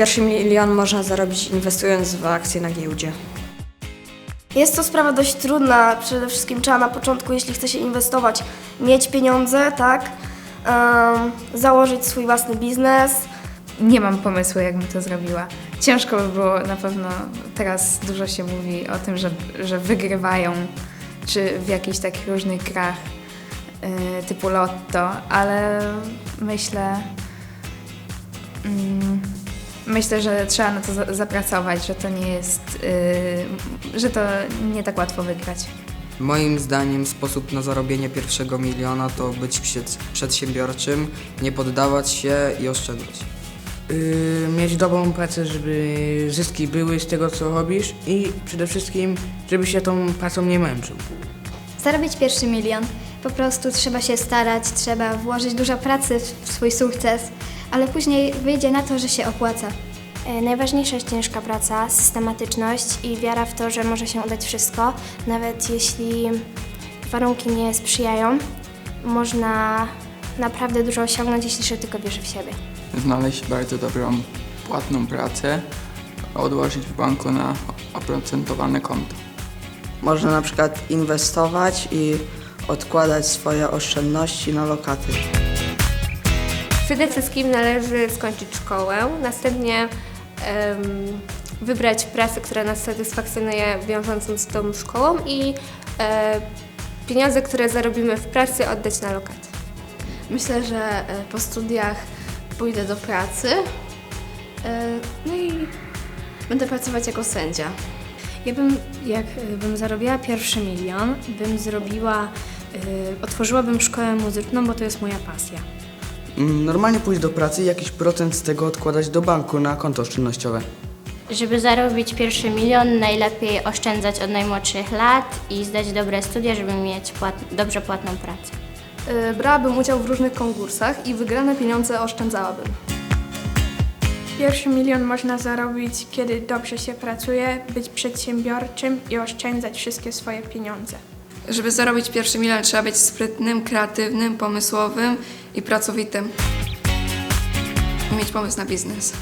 Pierwszy milion można zarobić inwestując w akcje na giełdzie. Jest to sprawa dość trudna. Przede wszystkim trzeba na początku, jeśli chce się inwestować, mieć pieniądze, tak? Em, założyć swój własny biznes. Nie mam pomysłu, jak bym to zrobiła. Ciężko by było na pewno, teraz dużo się mówi o tym, że, że wygrywają, czy w jakichś takich różnych grach y, typu lotto, ale myślę, mm, myślę, że trzeba na to za- zapracować, że to nie jest, y, że to nie tak łatwo wygrać. Moim zdaniem sposób na zarobienie pierwszego miliona to być przed- przedsiębiorczym, nie poddawać się i oszczędzać. Yy, mieć dobrą pracę, żeby zyski były z tego, co robisz i przede wszystkim, żeby się tą pracą nie męczył. Zarobić pierwszy milion. Po prostu trzeba się starać, trzeba włożyć dużo pracy w swój sukces, ale później wyjdzie na to, że się opłaca. E, Najważniejsza jest ciężka praca, systematyczność i wiara w to, że może się udać wszystko, nawet jeśli warunki nie sprzyjają. Można naprawdę dużo osiągnąć, jeśli się tylko wierzy w siebie. znaleźć bardzo dobrą, płatną pracę, odłożyć w banku na oprocentowane konto. Można na przykład inwestować i odkładać swoje oszczędności na lokaty. Przede wszystkim należy skończyć szkołę, następnie em, wybrać pracę, która nas satysfakcjonuje wiążącą z tą szkołą i e, pieniądze, które zarobimy w pracy oddać na lokaty. Myślę, że e, po studiach pójdę do pracy, e, no i będę pracować jako sędzia. Ja bym, jak y, bym zarobiła pierwszy milion, bym zrobiła, y, otworzyłabym szkołę muzyczną, bo to jest moja pasja. Mm, Normalnie pójść do pracy i jakiś procent z tego odkładać do banku na konto oszczędnościowe. Żeby zarobić pierwszy milion, najlepiej oszczędzać od najmłodszych lat i zdać dobre studia, żeby mieć płat, dobrze płatną pracę. E, Brałabym udział w różnych konkursach i wygrane pieniądze oszczędzałabym. Pierwszy milion można zarobić, kiedy dobrze się pracuje, być przedsiębiorczym i oszczędzać wszystkie swoje pieniądze. Żeby zarobić pierwszy milion, trzeba być sprytnym, kreatywnym, pomysłowym i pracowitym. Mieć pomysł na biznes.